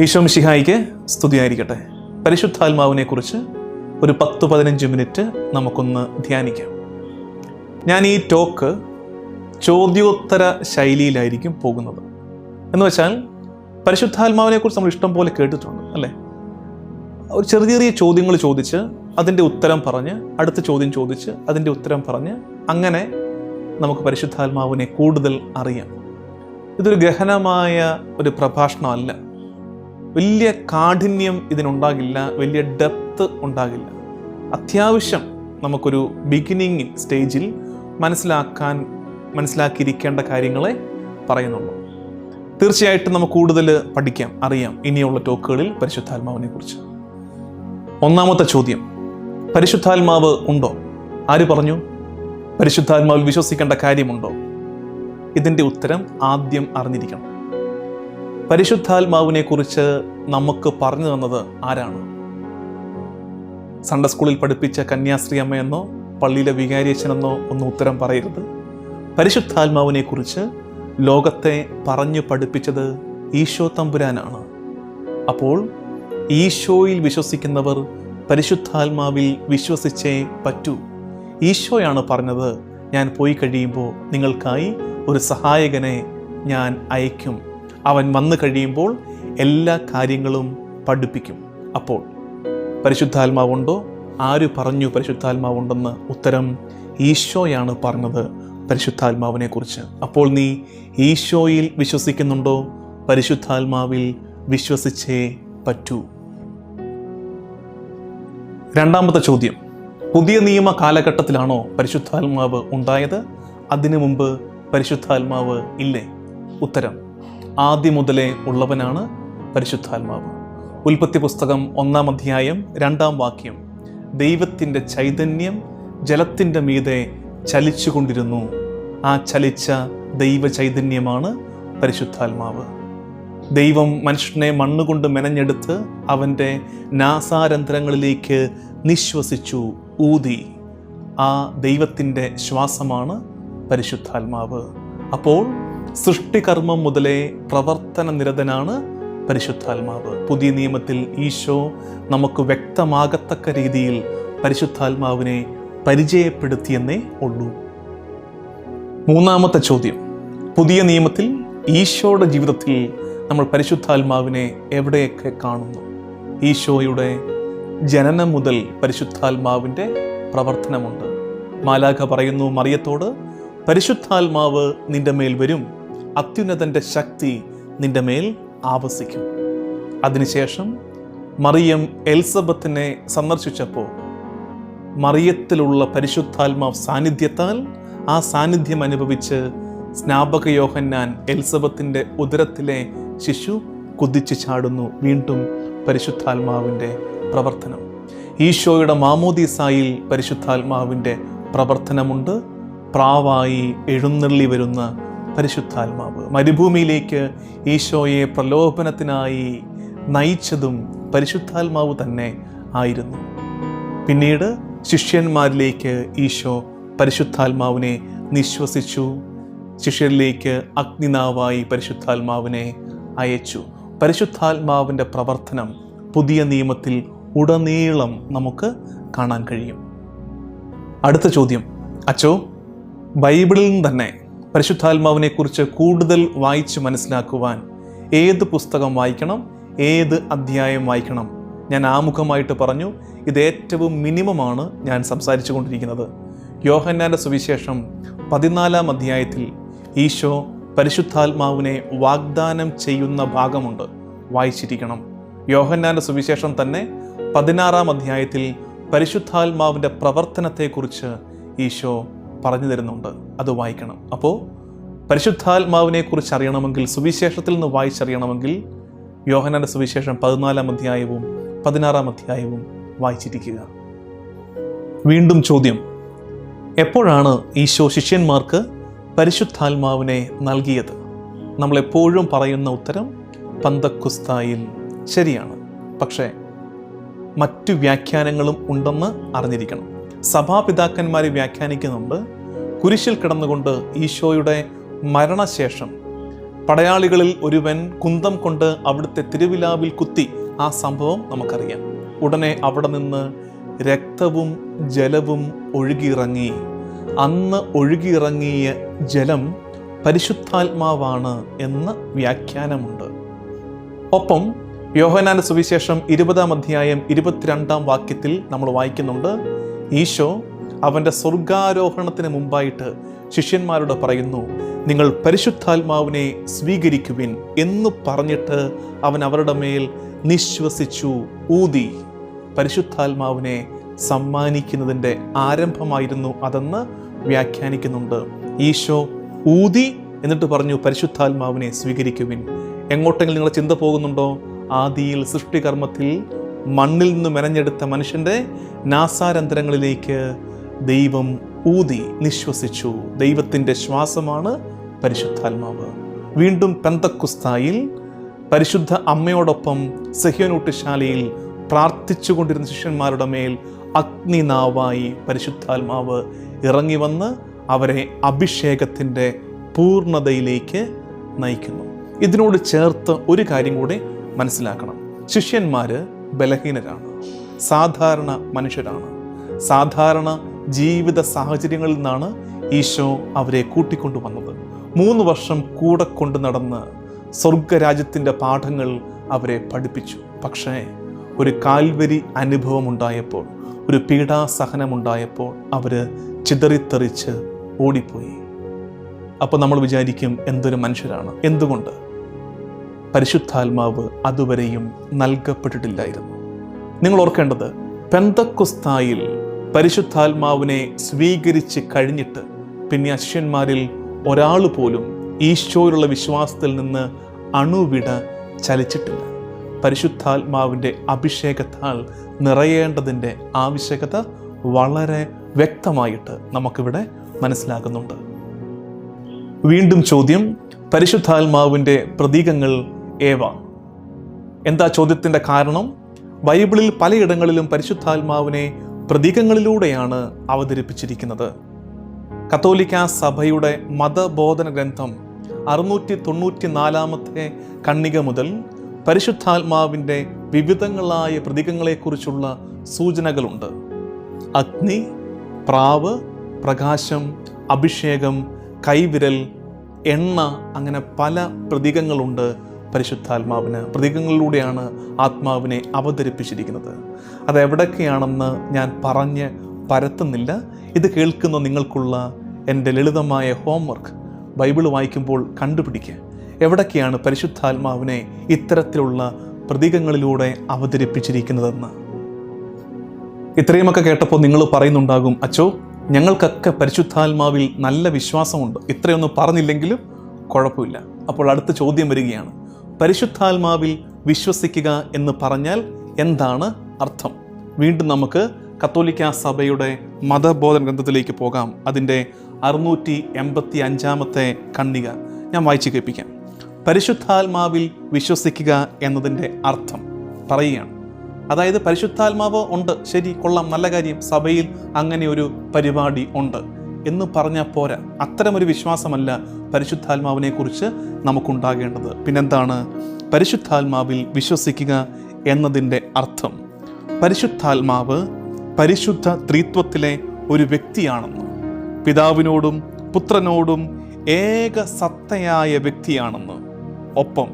ഈശോ മിശിഹായിക്ക് സ്തുതിയായിരിക്കട്ടെ. പരിശുദ്ധാത്മാവിനെ കുറിച്ച് ഒരു പത്ത് പതിനഞ്ച് മിനിറ്റ് നമുക്കൊന്ന് ധ്യാനിക്കാം. ഞാൻ ഈ ടോക്ക് ചോദ്യോത്തര ശൈലിയിലായിരിക്കും പോകുന്നത്. എന്ന് വെച്ചാൽ പരിശുദ്ധാത്മാവിനെക്കുറിച്ച് നമ്മൾ ഇഷ്ടം പോലെ കേട്ടിട്ടുണ്ട് അല്ലേ? ഒരു ചെറിയ ചെറിയ ചോദ്യങ്ങൾ ചോദിച്ച് അതിന്റെ ഉത്തരം പറഞ്ഞ് അടുത്ത ചോദ്യം ചോദിച്ച് അതിന്റെ ഉത്തരം പറഞ്ഞ് അങ്ങനെ നമുക്ക് പരിശുദ്ധാത്മാവിനെ കൂടുതൽ അറിയാം. ഇതൊരു ഗഹനമായ ഒരു പ്രഭാഷണമല്ല. വലിയ കാഠിന്യം ഇതിനുണ്ടാകില്ല വലിയ ഡെപ്ത് ഉണ്ടാകില്ല. അത്യാവശ്യം നമുക്കൊരു ബിഗിനിങ് സ്റ്റേജിൽ മനസ്സിലാക്കാൻ മനസ്സിലാക്കിയിരിക്കേണ്ട കാര്യങ്ങളെ പറയുന്നുള്ളൂ. തീർച്ചയായിട്ടും നമുക്ക് കൂടുതൽ പഠിക്കാം അറിയാം ഇനിയുള്ള ടോക്കുകളിൽ പരിശുദ്ധാത്മാവിനെ കുറിച്ച് ഒന്നാമത്തെ ചോദ്യം പരിശുദ്ധാത്മാവ് ഉണ്ടോ? ആര് പറഞ്ഞു? പരിശുദ്ധാത്മാവിൽ വിശ്വസിക്കേണ്ട കാര്യമുണ്ടോ? ഇതിന്റെ ഉത്തരം ആദ്യം അറിഞ്ഞിരിക്കണം. പരിശുദ്ധാത്മാവിനെ കുറിച്ച് നമുക്ക് പറഞ്ഞു തന്നത് ആരാണ്? സൺഡേ സ്കൂളിൽ പഠിപ്പിച്ച കന്യാസ്ത്രീ അമ്മയെന്നോ പള്ളിയിലെ വികാരിയച്ഛനെന്നോ ഒന്നും ഉത്തരം പറയരുത്. പരിശുദ്ധാത്മാവിനെ കുറിച്ച് ലോകത്തെ പറഞ്ഞു പഠിപ്പിച്ചത് ഈശോ തമ്പുരാനാണ്. അപ്പോൾ ഈശോയിൽ വിശ്വസിക്കുന്നവർ പരിശുദ്ധാത്മാവിൽ വിശ്വസിച്ചേ പറ്റൂ. ഈശോയാണ് പറഞ്ഞത് ഞാൻ പോയി കഴിയുമ്പോൾ നിങ്ങൾക്കായി ഒരു സഹായകനെ ഞാൻ അയക്കും അവൻ വന്നു കഴിയുമ്പോൾ എല്ലാ കാര്യങ്ങളും പഠിപ്പിക്കും. അപ്പോൾ പരിശുദ്ധാത്മാവുണ്ടോ? ആര് പറഞ്ഞു പരിശുദ്ധാത്മാവുണ്ടെന്ന് ഉത്തരം ഈശോയാണ് പറഞ്ഞത് പരിശുദ്ധാത്മാവിനെ കുറിച്ച് അപ്പോൾ നീ ഈശോയിൽ വിശ്വസിക്കുന്നുണ്ടോ? പരിശുദ്ധാത്മാവിൽ വിശ്വസിച്ചേ പറ്റൂ. രണ്ടാമത്തെ ചോദ്യം. പുതിയ നിയമ കാലഘട്ടത്തിലാണോ പരിശുദ്ധാത്മാവ് ഉണ്ടായത്? അതിനു മുമ്പ് പരിശുദ്ധാത്മാവ് ഇല്ലേ? ഉത്തരം. ആദ്യം മുതലേ ഉള്ളവനാണ് പരിശുദ്ധാത്മാവ്. ഉൽപ്പത്തി പുസ്തകം ഒന്നാം അധ്യായം രണ്ടാം വാക്യം. ദൈവത്തിന്റെ ചൈതന്യം ജലത്തിന്റെ മീതെ ചലിച്ചുകൊണ്ടിരുന്നു. ആ ചലിച്ച ദൈവ ചൈതന്യമാണ് പരിശുദ്ധാത്മാവ്. ദൈവം മനുഷ്യനെ മണ്ണുകൊണ്ട് മെനഞ്ഞെടുത്ത് അവന്റെ നാസാരന്ധ്രങ്ങളിലേക്ക് നിശ്വസിച്ചു ഊതി. ആ ദൈവത്തിന്റെ ശ്വാസമാണ് പരിശുദ്ധാത്മാവ്. അപ്പോൾ സൃഷ്ടികർമ്മം മുതലേ പ്രവർത്തന നിരതനാണ് പരിശുദ്ധാത്മാവ്. പുതിയ നിയമത്തിൽ ഈശോ നമുക്ക് വ്യക്തമാകത്തക്ക രീതിയിൽ പരിശുദ്ധാത്മാവിനെ പരിചയപ്പെടുത്തിയെന്നേ ഉള്ളൂ. മൂന്നാമത്തെ ചോദ്യം. പുതിയ നിയമത്തിൽ ഈശോയുടെ ജീവിതത്തിൽ നമ്മൾ പരിശുദ്ധാത്മാവിനെ എവിടെയൊക്കെ കാണുന്നു? ഈശോയുടെ ജനനം മുതൽ പരിശുദ്ധാത്മാവിന്റെ പ്രവർത്തനമുണ്ട്. മാലാഖ പറയുന്നു മറിയത്തോട് പരിശുദ്ധാത്മാവ് നിന്റെ മേൽ വരും. അത്യുന്നതന്റെ ശക്തി നിന്റെ മേൽ ആവസിക്കും. അതിനുശേഷം മറിയം എൽസബത്തിനെ സന്ദർശിച്ചപ്പോൾ മറിയത്തിലുള്ള പരിശുദ്ധാത്മാവ് സാന്നിധ്യത്താൽ ആ സാന്നിധ്യം അനുഭവിച്ച് സ്നാപക യോഹന്നാൻ എൽസബത്തിന്റെ ഉദരത്തിലെ ശിശു കുതിച്ചു ചാടുന്നു വീണ്ടും പരിശുദ്ധാത്മാവിന്റെ പ്രവർത്തനം. ഈശോയുടെ മാമോദീസായിൽ പരിശുദ്ധാത്മാവിന്റെ പ്രവർത്തനമുണ്ട്. പ്രാവായി എഴുന്നള്ളി വരുന്ന പരിശുദ്ധാത്മാവ്. മരുഭൂമിയിലേക്ക് ഈശോയെ പ്രലോഭനത്തിനായി നയിച്ചതും പരിശുദ്ധാത്മാവ് തന്നെ ആയിരുന്നു. പിന്നീട് ശിഷ്യന്മാരിലേക്ക് ഈശോ പരിശുദ്ധാത്മാവിനെ നിശ്വസിച്ചു. ശിഷ്യരിലേക്ക് അഗ്നിനാവായി പരിശുദ്ധാത്മാവിനെ അയച്ചു. പരിശുദ്ധാത്മാവിന്റെ പ്രവർത്തനം പുതിയ നിയമത്തിൽ ഉടനീളം നമുക്ക് കാണാൻ കഴിയും. അടുത്ത ചോദ്യം. അച്ചോ ബൈബിളിൽ നിന്ന് തന്നെ പരിശുദ്ധാത്മാവിനെക്കുറിച്ച് കൂടുതൽ വായിച്ച് മനസ്സിലാക്കുവാൻ ഏത് പുസ്തകം വായിക്കണം ഏത് അധ്യായം വായിക്കണം? ഞാൻ ആമുഖമായിട്ട് പറഞ്ഞു ഇത് ഏറ്റവും മിനിമമാണ് ഞാൻ സംസാരിച്ചു കൊണ്ടിരിക്കുന്നത്. യോഹന്നാന്റെ സുവിശേഷം പതിനാലാം അധ്യായത്തിൽ ഈശോ പരിശുദ്ധാത്മാവിനെ വാഗ്ദാനം ചെയ്യുന്ന ഭാഗമുണ്ട്. വായിച്ചിരിക്കണം. യോഹന്നാന്റെ സുവിശേഷം തന്നെ പതിനാറാം അധ്യായത്തിൽ പരിശുദ്ധാത്മാവിന്റെ പ്രവർത്തനത്തെക്കുറിച്ച് ഈശോ പറഞ്ഞു തരുന്നുണ്ട്. അത് വായിക്കണം. അപ്പോൾ പരിശുദ്ധാത്മാവിനെ കുറിച്ച് അറിയണമെങ്കിൽ സുവിശേഷത്തിൽ നിന്ന് വായിച്ചറിയണമെങ്കിൽ യോഹനാന്റെ സുവിശേഷം പതിനാലാം അധ്യായവും പതിനാറാം അധ്യായവും വായിച്ചിരിക്കുക. വീണ്ടും ചോദ്യം. എപ്പോഴാണ് ഈശോ ശിഷ്യന്മാർക്ക് പരിശുദ്ധാത്മാവിനെ നൽകിയത്? നമ്മൾ എപ്പോഴും പറയുന്ന ഉത്തരം പന്തക്കുസ്തായിൽ ശരിയാണ്. പക്ഷേ മറ്റു വ്യാഖ്യാനങ്ങളും ഉണ്ടെന്ന് അറിഞ്ഞിരിക്കണം. പടയാളികളിൽ ഒരുവൻ കുന്തം കൊണ്ട് അവിടുത്തെ തിരുവിലാവിൽ കുത്തി ആ സംഭവം നമുക്കറിയാം. ഉടനെ അവിടെ നിന്ന് രക്തവും ജലവും ഒഴുകിയിറങ്ങി. അന്ന് ഒഴുകിയിറങ്ങിയ ജലം പരിശുദ്ധാത്മാവാണ് എന്ന വ്യാഖ്യാനമുണ്ട്. ഒപ്പം യോഹനാന്റെ സുവിശേഷം ഇരുപതാം അധ്യായം ഇരുപത്തിരണ്ടാം വാക്യത്തിൽ നമ്മൾ വായിക്കുന്നുണ്ട് ഈശോ അവന്റെ സ്വർഗാരോഹണത്തിന് മുമ്പായിട്ട് ശിഷ്യന്മാരോട് പറയുന്നു നിങ്ങൾ പരിശുദ്ധാത്മാവിനെ സ്വീകരിക്കുവിൻ എന്ന് പറഞ്ഞിട്ട് അവൻ അവരുടെ മേൽ നിശ്വസിച്ചു ഊതി. പരിശുദ്ധാത്മാവിനെ സമ്മാനിക്കുന്നതിന്റെ ആരംഭമായിരുന്നു അതെന്ന് വ്യാഖ്യാനിക്കുന്നുണ്ട്. ഈശോ ഊതി എന്നിട്ട് പറഞ്ഞു പരിശുദ്ധാത്മാവിനെ സ്വീകരിക്കുവിൻ എങ്ങോട്ടെങ്കിലും നിങ്ങളുടെ ചിന്ത പോകുന്നുണ്ടോ? ആദിയിൽ സൃഷ്ടികർമ്മത്തിൽ മണ്ണിൽ നിന്ന് മെനഞ്ഞെടുത്ത മനുഷ്യന്റെ നാസാരന്തരങ്ങളിലേക്ക് ദൈവം ഊതി നിശ്വസിച്ചു. ദൈവത്തിന്റെ ശ്വാസമാണ് പരിശുദ്ധാത്മാവ്. വീണ്ടും പെന്തക്കുസ്തായിൽ പരിശുദ്ധ അമ്മയോടൊപ്പം സഹ്യനൂട്ടുശാലയിൽ പ്രാർത്ഥിച്ചുകൊണ്ടിരുന്ന ശിഷ്യന്മാരുടെ മേൽ അഗ്നിനാവായി പരിശുദ്ധാത്മാവ് ഇറങ്ങി വന്ന് അവരെ അഭിഷേകത്തിന്റെ പൂർണതയിലേക്ക് നയിക്കുന്നു. ഇതിനോട് ചേർത്ത് ഒരു കാര്യം കൂടി മനസ്സിലാക്കണം. ശിഷ്യന്മാർ ബലഹീനരാണ്. സാധാരണ മനുഷ്യരാണ്. സാധാരണ ജീവിത സാഹചര്യങ്ങളിൽ നിന്നാണ് ഈശോ അവരെ കൂട്ടിക്കൊണ്ടുവന്നത് മൂന്ന് വർഷം കൂടെ കൊണ്ട് നടന്ന് സ്വർഗരാജ്യത്തിന്റെ പാഠങ്ങൾ അവരെ പഠിപ്പിച്ചു. പക്ഷേ ഒരു കാൽവരി അനുഭവം ഉണ്ടായപ്പോൾ ഒരു പീഡാസഹനമുണ്ടായപ്പോൾ അവർ ചിതറിത്തെറിച്ച് ഓടിപ്പോയി. അപ്പോൾ നമ്മൾ വിചാരിക്കും എന്തൊരു മനുഷ്യരാണ്? എന്തുകൊണ്ട്? പരിശുദ്ധാത്മാവ് അതുവരെയും നൽകപ്പെട്ടിട്ടില്ലായിരുന്നു. നിങ്ങൾ ഓർക്കേണ്ടത് പെന്തക്കുസ്തായിൽ പരിശുദ്ധാത്മാവിനെ സ്വീകരിച്ച് കഴിഞ്ഞിട്ട് പിന്നെ അശ്വന്മാരിൽ ഒരാൾ പോലും ഈശോയിലുള്ള വിശ്വാസത്തിൽ നിന്ന് അണുവിട ചലിച്ചിട്ടില്ല. പരിശുദ്ധാത്മാവിന്റെ അഭിഷേകത്താൽ നിറയേണ്ടതിന്റെ ആവശ്യകത വളരെ വ്യക്തമായിട്ട് നമുക്കിവിടെ മനസ്സിലാകുന്നുണ്ട്. വീണ്ടും ചോദ്യം പരിശുദ്ധാത്മാവിന്റെ പ്രതീകങ്ങൾ ഏവ. എന്താ ചോദ്യത്തിന്റെ കാരണം? ബൈബിളിൽ പലയിടങ്ങളിലും പരിശുദ്ധാത്മാവിനെ പ്രതീകങ്ങളിലൂടെയാണ് അവതരിപ്പിച്ചിരിക്കുന്നത്. കത്തോലിക്ക സഭയുടെ മതബോധന ഗ്രന്ഥം അറുന്നൂറ്റി തൊണ്ണൂറ്റി നാലാമത്തെ കണ്ണിക മുതൽ പരിശുദ്ധാത്മാവിന്റെ വിവിധങ്ങളായ പ്രതീകങ്ങളെക്കുറിച്ചുള്ള സൂചനകളുണ്ട്. അഗ്നി പ്രാവ് പ്രകാശം അഭിഷേകം കൈവിരൽ എണ്ണ അങ്ങനെ പല പ്രതീകങ്ങളുണ്ട് പരിശുദ്ധാത്മാവിന് പ്രതീകങ്ങളിലൂടെയാണ് ആത്മാവിനെ അവതരിപ്പിച്ചിരിക്കുന്നത്. അത് എവിടൊക്കെയാണെന്ന് ഞാൻ പറഞ്ഞ് പരത്തുന്നില്ല. ഇത് കേൾക്കുന്ന നിങ്ങൾക്കുള്ള എന്റെ ലളിതമായ ഹോംവർക്ക് ബൈബിൾ വായിക്കുമ്പോൾ കണ്ടുപിടിക്കുക എവിടൊക്കെയാണ് പരിശുദ്ധാത്മാവിനെ ഇത്തരത്തിലുള്ള പ്രതീകങ്ങളിലൂടെ അവതരിപ്പിച്ചിരിക്കുന്നതെന്ന്. ഇത്രയുമൊക്കെ കേട്ടപ്പോൾ നിങ്ങൾ പറയുന്നുണ്ടാകും അച്ചോ ഞങ്ങൾക്കൊക്കെ പരിശുദ്ധാത്മാവിൽ നല്ല വിശ്വാസമുണ്ട്. ഇത്രയൊന്നും പറഞ്ഞില്ലെങ്കിലും കുഴപ്പമില്ല. അപ്പോൾ അടുത്ത ചോദ്യം വരികയാണ് പരിശുദ്ധാത്മാവിൽ വിശ്വസിക്കുക എന്ന് പറഞ്ഞാൽ എന്താണ് അർത്ഥം? വീണ്ടും നമുക്ക് കത്തോലിക്ക സഭയുടെ മതബോധന ഗ്രന്ഥത്തിലേക്ക് പോകാം. അതിന്റെ അറുന്നൂറ്റി എൺപത്തി അഞ്ചാമത്തെ കണ്ണിക ഞാൻ വായിച്ചു കേൾപ്പിക്കാം. പരിശുദ്ധാത്മാവിൽ വിശ്വസിക്കുക എന്നതിന്റെ അർത്ഥം പറയുകയാണ്. അതായത് പരിശുദ്ധാത്മാവ് ഉണ്ട്. ശരി കൊള്ളാം നല്ല കാര്യം. സഭയിൽ അങ്ങനെ ഒരു പരിപാടി ഉണ്ട്. എന്ന് പറഞ്ഞാൽ പോരാ. അത്തരമൊരു വിശ്വാസമല്ല പരിശുദ്ധാത്മാവിനെ കുറിച്ച് നമുക്കുണ്ടാകേണ്ടത്. പിന്നെന്താണ്? പരിശുദ്ധാത്മാവിൽ വിശ്വസിക്കുക എന്നതിന്റെ അർത്ഥം. പരിശുദ്ധാത്മാവ് പരിശുദ്ധ ത്രിത്വത്തിലെ ഒരു വ്യക്തിയാണെന്ന്. പിതാവിനോടും പുത്രനോടും ഏക സത്തയായ വ്യക്തിയാണെന്ന്. ഒപ്പം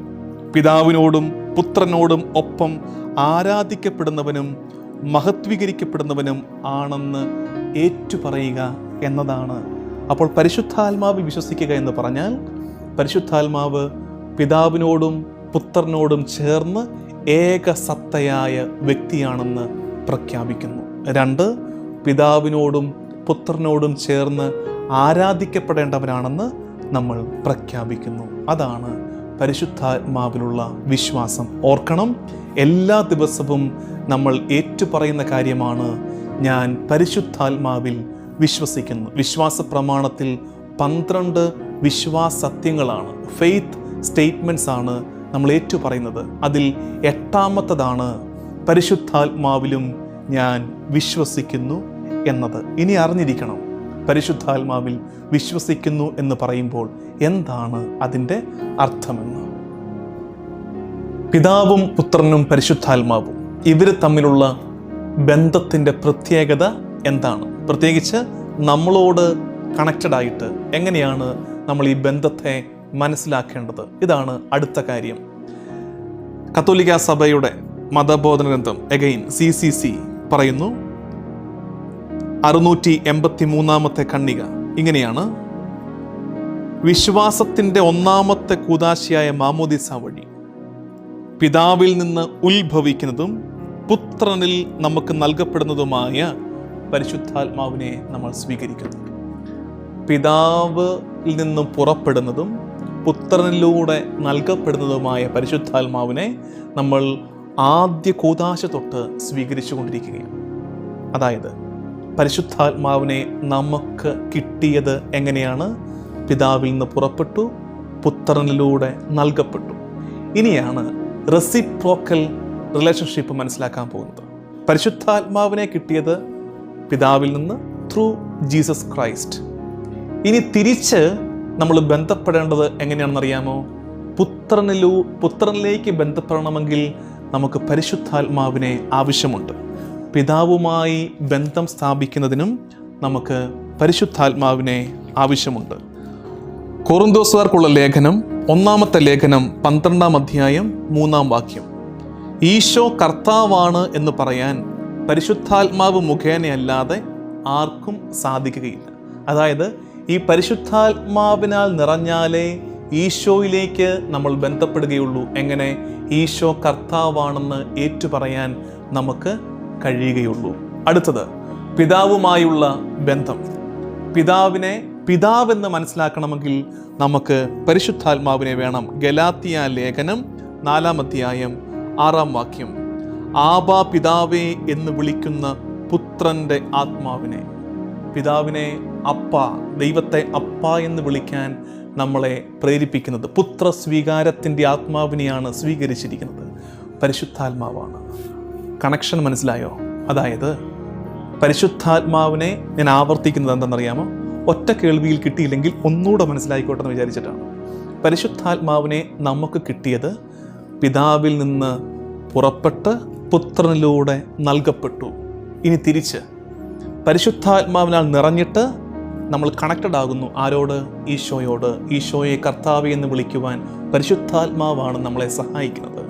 പിതാവിനോടും പുത്രനോടും ഒപ്പം ആരാധിക്കപ്പെടുന്നവനും മഹത്വീകരിക്കപ്പെടുന്നവനും ആണെന്ന് ഏറ്റുപറയുക എന്നതാണ്. അപ്പോൾ പരിശുദ്ധാത്മാവ് വിശ്വസിക്കുക എന്ന് പറഞ്ഞാൽ പരിശുദ്ധാത്മാവ് പിതാവിനോടും പുത്രനോടും ചേർന്ന് ഏകസത്തയായ വ്യക്തിയാണെന്ന് പ്രഖ്യാപിക്കുന്നു. രണ്ട് പിതാവിനോടും പുത്രനോടും ചേർന്ന് ആരാധിക്കപ്പെടേണ്ടവരാണെന്ന് നമ്മൾ പ്രഖ്യാപിക്കുന്നു. അതാണ് പരിശുദ്ധാത്മാവിലുള്ള വിശ്വാസം. ഓർക്കണം എല്ലാ ദിവസവും നമ്മൾ ഏറ്റുപറയുന്ന കാര്യമാണ് ഞാൻ പരിശുദ്ധാത്മാവിൽ വിശ്വസിക്കുന്നു. വിശ്വാസ പ്രമാണത്തിൽ പന്ത്രണ്ട് വിശ്വാസത്യങ്ങളാണ്. ഫെയ്ത്ത് സ്റ്റേറ്റ്മെന്റ്സ് ആണ് നമ്മൾ ഏറ്റുപറയുന്നത്. അതിൽ എട്ടാമത്തതാണ് പരിശുദ്ധാത്മാവിലും ഞാൻ വിശ്വസിക്കുന്നു എന്നത്. ഇനി അറിഞ്ഞിരിക്കണം. പരിശുദ്ധാത്മാവിൽ വിശ്വസിക്കുന്നു എന്ന് പറയുമ്പോൾ എന്താണ് അതിന്റെ അർത്ഥമെന്ന്. പിതാവും പുത്രനും പരിശുദ്ധാത്മാവും. ഇവർ തമ്മിലുള്ള ബന്ധത്തിന്റെ പ്രത്യേകത എന്താണ്? പ്രത്യേകിച്ച് നമ്മളോട് കണക്റ്റഡ് ആയിട്ട് എങ്ങനെയാണ് നമ്മൾ ഈ ബന്ധത്തെ മനസ്സിലാക്കേണ്ടത്? ഇതാണ് അടുത്ത കാര്യം. കത്തോലിക്ക സഭയുടെ മതബോധന ഗ്രന്ഥം എഗൈൻ സി സി സി പറയുന്നു അറുന്നൂറ്റി എൺപത്തി മൂന്നാമത്തെ കണ്ണിക. ഇങ്ങനെയാണ് വിശ്വാസത്തിന്റെ ഒന്നാമത്തെ കൂതാശിയായ മാമോദിസ വഴി പിതാവിൽ നിന്ന് ഉത്ഭവിക്കുന്നതും പുത്രനിൽ നമുക്ക് നൽകപ്പെടുന്നതുമായ പരിശുദ്ധാത്മാവിനെ നമ്മൾ സ്വീകരിക്കുന്നു. പിതാവിൽ നിന്നും പുറപ്പെടുന്നതും പുത്രനിലൂടെ നൽകപ്പെടുന്നതുമായ പരിശുദ്ധാത്മാവിനെ നമ്മൾ ആദ്യ കൂതാശ തൊട്ട് സ്വീകരിച്ചു കൊണ്ടിരിക്കുകയാണ് അതായത് പരിശുദ്ധാത്മാവിനെ നമുക്ക് കിട്ടിയത് എങ്ങനെയാണ്? പിതാവിൽ നിന്ന് പുറപ്പെട്ടു പുത്രനിലൂടെ നൽകപ്പെട്ടു. ഇനിയാണ് റെസിപ്രോക്കൽ റിലേഷൻഷിപ്പ് മനസ്സിലാക്കാൻ പോകുന്നത്. പരിശുദ്ധാത്മാവിനെ കിട്ടിയത് പിതാവിൽ നിന്ന് ത്രൂ ജീസസ് ക്രൈസ്റ്റ് ഇനി തിരിച്ച് നമ്മൾ ബന്ധപ്പെടേണ്ടത് എങ്ങനെയാണെന്നറിയാമോ? പുത്രനിലൂ പുത്രനിലേക്ക് ബന്ധപ്പെടണമെങ്കിൽ നമുക്ക് പരിശുദ്ധാത്മാവിനെ ആവശ്യമുണ്ട്. പിതാവുമായി ബന്ധം സ്ഥാപിക്കുന്നതിനും നമുക്ക് പരിശുദ്ധാത്മാവിനെ ആവശ്യമുണ്ട്. കോറുന്തോസുകാർക്കുള്ള ലേഖനം ഒന്നാമത്തെ ലേഖനം പന്ത്രണ്ടാം അധ്യായം മൂന്നാം വാക്യം. ഈശോ കർത്താവാണ് എന്ന് പറയാൻ പരിശുദ്ധാത്മാവ് മുഖേനയല്ലാതെ ആർക്കും സാധിക്കുകയില്ല. അതായത് ഈ പരിശുദ്ധാത്മാവിനാൽ നിറഞ്ഞാലേ ഈശോയിലേക്ക് നമ്മൾ ബന്ധപ്പെടുകയുള്ളൂ. എങ്ങനെ? ഈശോ കർത്താവാണെന്ന് ഏറ്റുപറയാൻ നമുക്ക് കഴിയുകയുള്ളൂ. അടുത്തത് പിതാവുമായുള്ള ബന്ധം. പിതാവിനെ പിതാവെന്ന് മനസ്സിലാക്കണമെങ്കിൽ നമുക്ക് പരിശുദ്ധാത്മാവിനെ വേണം. ഗലാത്തിയ ലേഖനം നാലാം അധ്യായം ആറാം വാക്യം. ആബാ പിതാവേ എന്ന് വിളിക്കുന്ന പുത്രന്റെ ആത്മാവിനെ. പിതാവിനെ അപ്പ ദൈവത്തെ അപ്പ എന്ന് വിളിക്കാൻ നമ്മളെ പ്രേരിപ്പിക്കുന്നത് പുത്ര സ്വീകാരത്തിന്റെ ആത്മാവിനെയാണ് സ്വീകരിച്ചിരിക്കുന്നത്. പരിശുദ്ധാത്മാവാണ്. കണക്ഷൻ മനസ്സിലായോ? അതായത് പരിശുദ്ധാത്മാവിനെ ഞാൻ ആവർത്തിക്കുന്നത് എന്താണെന്നറിയാമോ? ഒറ്റ കേൾവിയിൽ കിട്ടിയില്ലെങ്കിൽ ഒന്നുകൂടെ മനസ്സിലായിക്കോട്ടെ എന്ന് വിചാരിച്ചിട്ടാണ്. പരിശുദ്ധാത്മാവിനെ നമുക്ക് കിട്ടിയത് പിതാവിൽ നിന്ന് പുറപ്പെട്ട് പുത്രനിലൂടെ നൽകപ്പെട്ടു. ഇനി തിരിച്ച് പരിശുദ്ധാത്മാവിനാൽ നിറഞ്ഞിട്ട് നമ്മൾ കണക്റ്റഡ് ആകുന്നു. ആരോട്? ഈശോയോട്. ഈശോയെ കർത്താവ് എന്ന് വിളിക്കുവാൻ പരിശുദ്ധാത്മാവാണ് നമ്മളെ സഹായിക്കുന്നത്.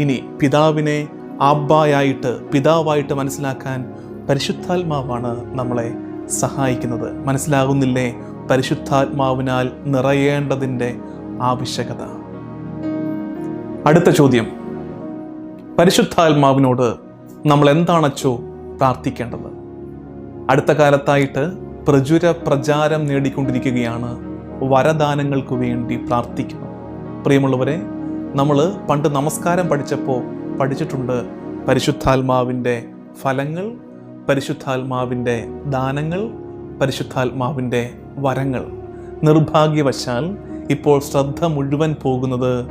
ഇനി പിതാവിനെ ആബ്ബായായിട്ട് പിതാവായിട്ട് മനസ്സിലാക്കാൻ പരിശുദ്ധാത്മാവാണ് നമ്മളെ സഹായിക്കുന്നത്. മനസ്സിലാകുന്നില്ലേ? പരിശുദ്ധാത്മാവിനാൽ നിറയേണ്ടതിന്റെ ആവശ്യകത. അടുത്ത ചോദ്യം. പരിശുദ്ധാത്മാവിനോട് നമ്മൾ എന്താണച്ചോ പ്രാർത്ഥിക്കേണ്ടത്? അടുത്ത കാലത്തായിട്ട് പ്രചുര പ്രചാരം നേടിക്കൊണ്ടിരിക്കുകയാണ് വരദാനങ്ങൾക്ക് വേണ്ടി പ്രാർത്ഥിക്കുന്നു പ്രിയമുള്ളവരെ നമ്മൾ പണ്ട് നമസ്കാരം പഠിച്ചപ്പോൾ പഠിച്ചിട്ടുണ്ട് പരിശുദ്ധാത്മാവിന്റെ ഫലങ്ങൾ പരിശുദ്ധാത്മാവിന്റെ ദാനങ്ങൾ പരിശുദ്ധാത്മാവിന്റെ വരങ്ങൾ. നിർഭാഗ്യവശാൽ ഇപ്പോൾ ശ്രദ്ധ മുഴുവൻ പോകുന്നത്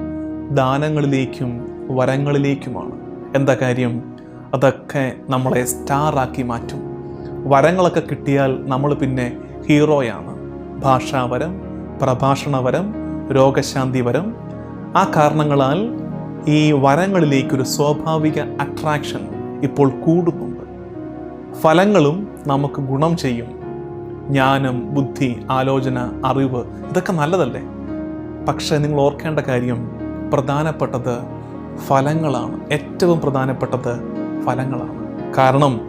ദാനങ്ങളിലേക്കും വരങ്ങളിലേക്കുമാണ്. എന്താ കാര്യം? അതൊക്കെ നമ്മളെ സ്റ്റാറാക്കി മാറ്റും. വരങ്ങളൊക്കെ കിട്ടിയാൽ നമ്മൾ പിന്നെ ഹീറോയാണ്. ഭാഷാവരം പ്രഭാഷണവരം രോഗശാന്തിവരം. ആ കാരണങ്ങളാൽ ഈ വരങ്ങളിലേക്കൊരു സ്വാഭാവിക അട്രാക്ഷൻ ഇപ്പോൾ കൂടുന്നുണ്ട്. ഫലങ്ങളും നമുക്ക് ഗുണം ചെയ്യും. ജ്ഞാനം ബുദ്ധി ആലോചന അറിവ് ഇതൊക്കെ നല്ലതല്ലേ? പക്ഷേ നിങ്ങൾ ഓർക്കേണ്ട കാര്യം പ്രധാനപ്പെട്ടത് ഫലങ്ങളാണ്. ഏറ്റവും പ്രധാനപ്പെട്ടത് ഫലങ്ങളാണ്. കാരണം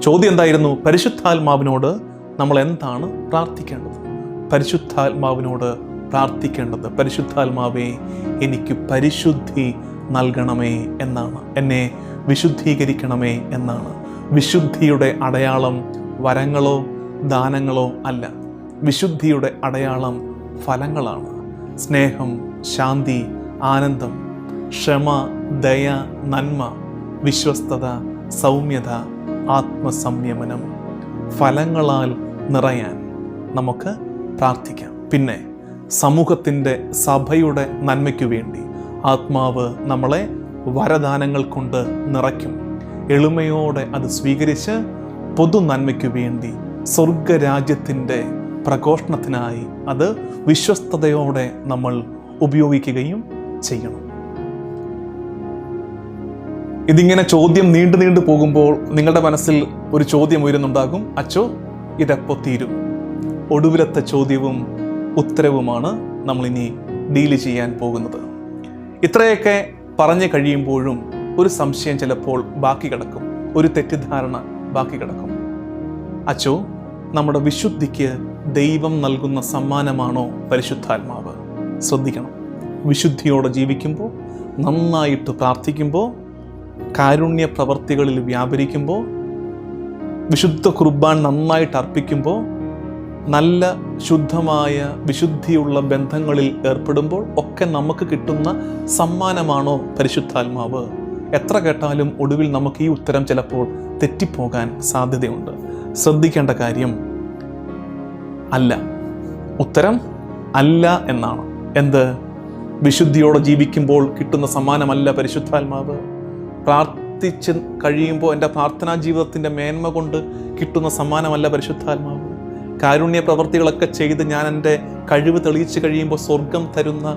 ചോദ്യം എന്തായിരുന്നു? പരിശുദ്ധാത്മാവിനോട് നമ്മൾ എന്താണ് പ്രാർത്ഥിക്കേണ്ടത്? പരിശുദ്ധാത്മാവിനോട് പ്രാർത്ഥിക്കേണ്ടത് പരിശുദ്ധാത്മാവേ എനിക്ക് പരിശുദ്ധി നൽകണമേ എന്നാണ്. എന്നെ വിശുദ്ധീകരിക്കണമേ എന്നാണ്. വിശുദ്ധിയുടെ അടയാളം വരങ്ങളോ ദാനങ്ങളോ അല്ല. വിശുദ്ധിയുടെ അടയാളം ഫലങ്ങളാണ്. സ്നേഹം ശാന്തി ആനന്ദം ക്ഷമ ദയ നന്മ വിശ്വസ്തത സൗമ്യത ആത്മസംയമനം ഫലങ്ങളാൽ നിറയാൻ നമുക്ക് പ്രാർത്ഥിക്കാം. പിന്നെ സമൂഹത്തിന്റെ സഭയുടെ നന്മയ്ക്കു വേണ്ടി ആത്മാവ് നമ്മളെ വരദാനങ്ങൾ കൊണ്ട് നിറയ്ക്കും. എളിമയോടെ അത് സ്വീകരിച്ച് പൊതു നന്മയ്ക്കു വേണ്ടി സ്വർഗരാജ്യത്തിന്റെ പ്രഘോഷണത്തിനായി അത് വിശ്വസ്തയോടെ നമ്മൾ ഉപയോഗിക്കുകയും ചെയ്യണം. ഇതിങ്ങനെ ചോദ്യം നീണ്ടു നീണ്ടു പോകുമ്പോൾ നിങ്ങളുടെ മനസ്സിൽ ഒരു ചോദ്യം ഉയരുന്നുണ്ടാകും. അച്ചോ ഇതെപ്പോ തീരും? ഒടുവിലത്തെ ചോദ്യവും ഉത്തരവുമാണ് നമ്മളിനി ഡീൽ ചെയ്യാൻ പോകുന്നത്. ഇത്രയൊക്കെ പറഞ്ഞു കഴിയുമ്പോഴും ഒരു സംശയം ചിലപ്പോൾ ബാക്കി കിടക്കും. ഒരു തെറ്റിദ്ധാരണ ബാക്കി കിടക്കും. അച്ചോ നമ്മുടെ വിശുദ്ധിക്ക് ദൈവം നൽകുന്ന സമ്മാനമാണോ പരിശുദ്ധാത്മാവ്? ശ്രദ്ധിക്കണം. വിശുദ്ധിയോടെ ജീവിക്കുമ്പോൾ നന്നായിട്ട് പ്രാർത്ഥിക്കുമ്പോൾ കാരുണ്യ പ്രവർത്തികളിൽ വ്യാപരിക്കുമ്പോൾ വിശുദ്ധ കുർബാൻ നന്നായിട്ട് അർപ്പിക്കുമ്പോൾ നല്ല ശുദ്ധമായ വിശുദ്ധിയുള്ള ബന്ധങ്ങളിൽ ഏർപ്പെടുമ്പോൾ ഒക്കെ നമുക്ക് കിട്ടുന്ന സമ്മാനമാണോ പരിശുദ്ധാത്മാവ്? എത്ര കേട്ടാലും ഒടുവിൽ നമുക്ക് ഈ ഉത്തരം ചിലപ്പോൾ തെറ്റിപ്പോകാൻ സാധ്യതയുണ്ട്. ശ്രദ്ധിക്കേണ്ട കാര്യം അല്ല. ഉത്തരം അല്ല എന്നാണ്. എന്ത്? വിശുദ്ധിയോടെ ജീവിക്കുമ്പോൾ കിട്ടുന്ന സമ്മാനമല്ല പരിശുദ്ധാത്മാവ്? പ്രാർത്ഥിച്ച് കഴിയുമ്പോൾ എന്റെ പ്രാർത്ഥനാ ജീവിതത്തിന്റെ മേന്മ കൊണ്ട് കിട്ടുന്ന സമ്മാനമല്ല പരിശുദ്ധാത്മാവ്. കാരുണ്യ പ്രവർത്തികളൊക്കെ ചെയ്ത് ഞാൻ എന്റെ കഴിവ് തെളിയിച്ച് കഴിയുമ്പോൾ സ്വർഗം തരുന്ന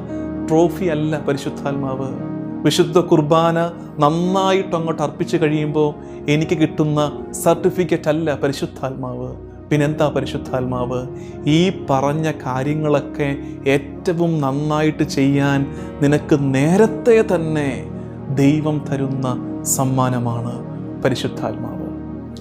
ട്രോഫി അല്ല പരിശുദ്ധാത്മാവ്. വിശുദ്ധ കുർബാന നന്നായിട്ട് അങ്ങോട്ട് അർപ്പിച്ച് കഴിയുമ്പോൾ എനിക്ക് കിട്ടുന്ന സർട്ടിഫിക്കറ്റ് അല്ല പരിശുദ്ധാത്മാവ്. പിന്നെന്താ പരിശുദ്ധാത്മാവ്? ഈ പറഞ്ഞ കാര്യങ്ങളൊക്കെ ഏറ്റവും നന്നായിട്ട് ചെയ്യാൻ നിനക്ക് നേരത്തെ തന്നെ ദൈവം തരുന്ന സമ്മാനമാണ് പരിശുദ്ധാത്മാവ്.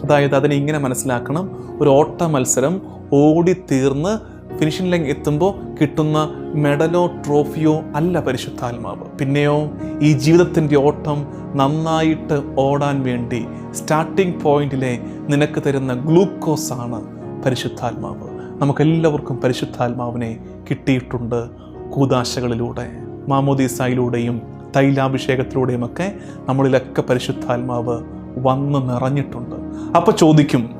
അതായത് അതിനെ ഇങ്ങനെ മനസ്സിലാക്കണം. ഒരു ഓട്ട മത്സരം ഓടിത്തീർന്ന് ഫിനിഷിംഗ് ലൈൻ എത്തുമ്പോൾ കിട്ടുന്ന മെഡലോ ട്രോഫിയോ അല്ല പരിശുദ്ധാത്മാവ്. പിന്നെയോ ഈ ജീവിതത്തിന്റെ ഓട്ടം നന്നായിട്ട് ഓടാൻ വേണ്ടി സ്റ്റാർട്ടിംഗ് പോയിന്റിലെ നിനക്ക് തരുന്ന ഗ്ലൂക്കോസാണ് പരിശുദ്ധാത്മാവ്. നമുക്കെല്ലാവർക്കും പരിശുദ്ധാത്മാവിനെ കിട്ടിയിട്ടുണ്ട് കൂതാശകളിലൂടെ മാമോദീസായിലൂടെയും തൈലാഭിഷേകത്തിലൂടെയുമൊക്കെ നമ്മളിലൊക്കെ പരിശുദ്ധാത്മാവ് വന്ന് നിറഞ്ഞിട്ടുണ്ട്. അപ്പോൾ ചോദിക്കും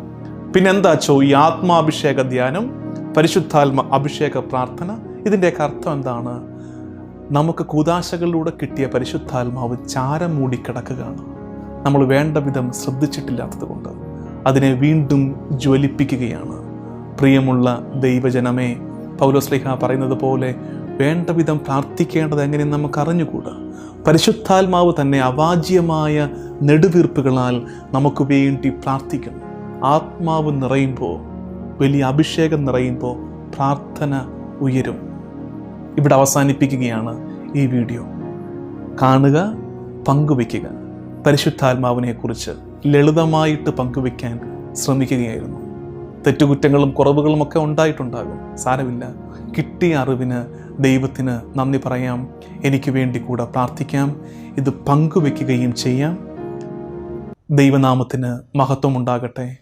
പിന്നെന്താ ചോ ഈ ആത്മാഭിഷേക ധ്യാനം പരിശുദ്ധാത്മ അഭിഷേക പ്രാർത്ഥന ഇതിന്റെയൊക്കെ അർത്ഥം എന്താണ്? നമുക്ക് കൂതാശകളിലൂടെ കിട്ടിയ പരിശുദ്ധാത്മാവ് ചാരം മൂടിക്കിടക്കുകയാണ് നമ്മൾ വേണ്ട വിധം ശ്രദ്ധിച്ചിട്ടില്ലാത്തത് കൊണ്ട് അതിനെ വീണ്ടും ജ്വലിപ്പിക്കുകയാണ്. പ്രിയമുള്ള ദൈവജനമേ പൗലോസ്ലിഹ പറയുന്നത് പോലെ വേണ്ട വിധം പ്രാർത്ഥിക്കേണ്ടത് എങ്ങനെ നമുക്ക് അറിഞ്ഞുകൂടാ പരിശുദ്ധാത്മാവ് തന്നെ അവാജ്യമായ നെടുവീർപ്പുകളാൽ നമുക്ക് വേണ്ടി പ്രാർത്ഥിക്കുന്നു. ആത്മാവ് നിറയുമ്പോൾ വലിയ അഭിഷേകം നിറയുമ്പോൾ പ്രാർത്ഥന ഉയരും. ഇവിടെ അവസാനിപ്പിക്കുകയാണ് ഈ വീഡിയോ. കാണുക പങ്കുവയ്ക്കുക. പരിശുദ്ധാത്മാവിനെക്കുറിച്ച് ലളിതമായിട്ട് പങ്കുവയ്ക്കാൻ ശ്രമിക്കുകയായിരുന്നു. തെറ്റുകുറ്റങ്ങളും കുറവുകളും ഒക്കെ ഉണ്ടായിട്ടുണ്ടാകും. സാരമില്ല. കിട്ടിയ അറിവിന് ദൈവത്തിന് നന്ദി പറയാം. എനിക്ക് വേണ്ടി കൂടെ പ്രാർത്ഥിക്കാം. ഇത് പങ്കുവെക്കുകയും ചെയ്യാം. ദൈവനാമത്തിന് മഹത്വം ഉണ്ടാകട്ടെ